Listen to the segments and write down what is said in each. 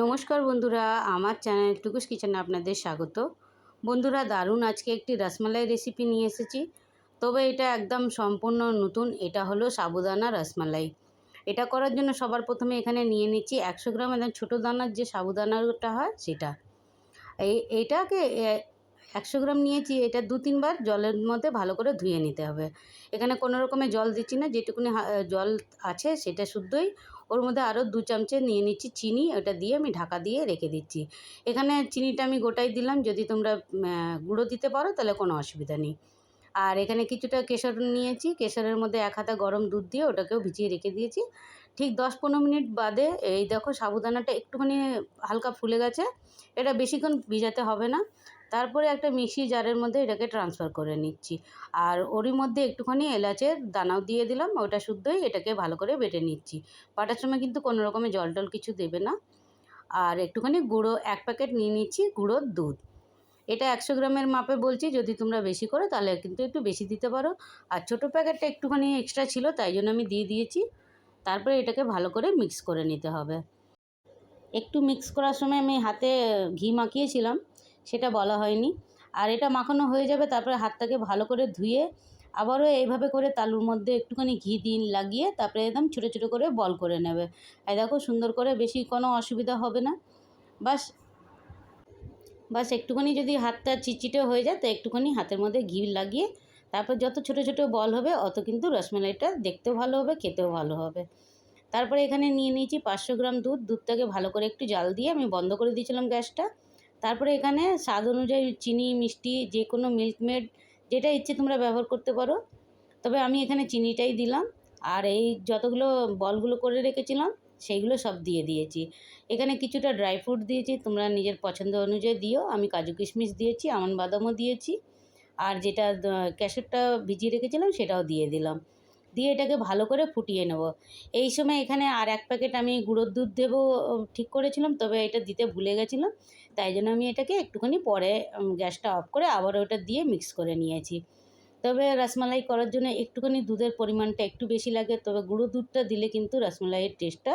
নমস্কার বন্ধুরা, আমার চ্যানেল টুকুস কিচেনে আপনাদের স্বাগত। বন্ধুরা, দারুণ আজকে একটি রসমালাই রেসিপি নিয়ে এসেছি। তবে এটা একদম সম্পূর্ণ নতুন, এটা হলো সাবুদানা রসমালাই। এটা করার জন্য সবার প্রথমে এখানে নিয়ে নিচ্ছি একশো গ্রাম একদম ছোটো দানার যে সাবুদানাটা হয় সেটা। এই এইটাকে একশো গ্রাম নিয়েছি, এটা দু তিনবার জলের মধ্যে ভালো করে ধুয়ে নিতে হবে। এখানে কোনো রকমের জল দিচ্ছি না, যেটুকুনি জল আছে সেটা শুদ্ধই। ওর মধ্যে আরও দু চামচে নিয়ে নিচ্ছি চিনি, ওটা দিয়ে আমি ঢাকা দিয়ে রেখে দিচ্ছি। এখানে চিনিটা আমি গোটাই দিলাম, যদি তোমরা গুঁড়ো দিতে পারো তাহলে কোনো অসুবিধা নেই। আর এখানে কিছুটা কেশর নিয়েছি, কেশরের মধ্যে এক হাতা গরম দুধ দিয়ে ওটাকেও ভিজিয়ে রেখে দিয়েছি। ঠিক দশ পনেরো মিনিট বাদে, এই দেখো সাবুদানাটা একটুখানি হালকা ফুলে গেছে, এটা বেশিক্ষণ ভিজাতে হবে না। তারপরে একটা মিক্সি জারের মধ্যে এটাকে ট্রান্সফার করে নিচ্ছি। আর ওরই মধ্যে একটুখানি এলাচের দানাও দিয়ে দিলাম, ওটা শুদ্ধই এটাকে ভালো করে বেটে নিচ্ছি। বাটার সময় কিন্তু কোনো রকমের জল টল কিছু দেবে না। আর একটুখানি গুঁড়ো, এক প্যাকেট নিয়ে নিচ্ছি গুঁড়োর দুধ। এটা একশো গ্রামের মাপে বলছি, যদি তোমরা বেশি করো তাহলে কিন্তু একটু বেশি দিতে পারো। আর ছোটো প্যাকেটটা একটুখানি এক্সট্রা ছিল, তাই জন্য আমি দিয়ে দিয়েছি। তারপরে এটাকে ভালো করে মিক্স করে নিতে হবে। একটু মিক্স করার সময় আমি হাতে ঘি মাখিয়েছিলাম। সেটা বলা হয়নি। আর এটা মাখানো হয়ে যাবে, তারপরে হাতটাকে ভালো করে ধুয়ে আবারও এইভাবে করে তালুর মধ্যে একটুখানি ঘি দিন লাগিয়ে তারপরে একদম ছোটো ছোটো করে বল করে নেবে। এই দেখো সুন্দর করে বেশি কোনো অসুবিধা হবে না। বাস বাস একটুখানি যদি হাতটা চিটচিটে হয়ে যায়, তো একটুখানি হাতের মধ্যে ঘি লাগিয়ে তারপর যত ছোটো ছোটো বল হবে, অত কিন্তু রসমালাইটা দেখতেও ভালো হবে, খেতেও ভালো হবে। তারপরে এখানে নিয়ে নিয়েছি পাঁচশো গ্রাম দুধ। দুধটাকে ভালো করে একটু জাল দিয়ে আমি বন্ধ করে দিয়েছিলাম গ্যাসটা। তারপরে এখানে স্বাদ অনুযায়ী চিনি, মিষ্টি যে কোনো মিল্কমেড যেটা ইচ্ছে তোমরা ব্যবহার করতে পারো। তবে আমি এখানে চিনিটাই দিলাম। আর এই যতগুলো বলগুলো করে রেখেছিলাম, সেইগুলো সব দিয়ে দিয়েছি। এখানে কিছুটা ড্রাই ফ্রুট দিয়েছি, তোমরা নিজের পছন্দ অনুযায়ী দিও। আমি কাজু কিশমিশ দিয়েছি, আমন বাদামও দিয়েছি। আর যেটা ক্যাশেটটা ভিজিয়ে রেখেছিলাম, সেটাও দিয়ে দিলাম। দিয়ে এটাকে ভালো করে ফুটিয়ে নেব। এই সময় এখানে আর এক প্যাকেট আমি গুঁড়োর দুধ দেবো ঠিক করেছিলাম, তবে এটা দিতে ভুলে গেছিলাম, তাই জন্য আমি এটাকে একটুখানি পরে গ্যাসটা অফ করে আবার ওটা দিয়ে মিক্স করে নিয়েছি। তবে রসমালাই করার জন্য একটুখানি দুধের পরিমাণটা একটু বেশি লাগে, তবে গুঁড়ো দুধটা দিলে কিন্তু রসমালাইয়ের টেস্টটা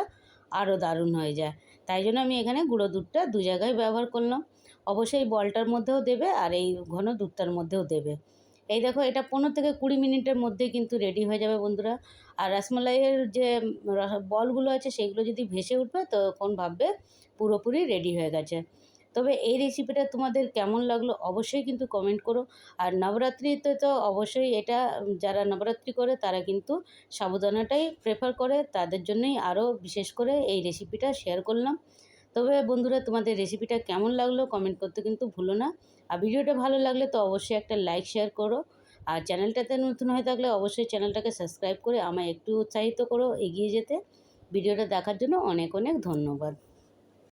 আরও দারুণ হয়ে যায়। তাই জন্য আমি এখানে গুঁড়ো দুধটা দু জায়গায় ব্যবহার করলাম। অবশ্যই বলটার মধ্যেও দেবে আর এই ঘন দুধটার মধ্যেও দেবে। এই দেখো, এটা পনেরো থেকে কুড়ি মিনিটের মধ্যে কিন্তু রেডি হয়ে যাবে বন্ধুরা। আর রসমালাইয়ের যে বলগুলো আছে, সেগুলো যদি ভেসে উঠবে, তখন ভাববে পুরোপুরি রেডি হয়ে গেছে। তবে এই রেসিপিটা তোমাদের কেমন লাগল অবশ্যই কিন্তু কমেন্ট করো। আর নবরাত্রিতে তো অবশ্যই এটা যারা নবরাত্রি করে, তারা কিন্তু সাবুদানাটাই প্রেফার করে। তাদের জন্যই আরও বিশেষ করে এই রেসিপিটা শেয়ার করলাম। তবে বন্ধুরা, তোমাদের রেসিপিটা কেমন লাগল কমেন্ট করতে কিন্তু ভুলো না। আর ভিডিওটা ভালো লাগলে তো অবশ্যই একটা লাইক শেয়ার করো। আর চ্যানেলটাতে নতুন হয়ে থাকলে অবশ্যই চ্যানেলটাকে সাবস্ক্রাইব করে আমায় একটু উৎসাহিত করো এগিয়ে যেতে। ভিডিওটা দেখার জন্য অনেক অনেক ধন্যবাদ।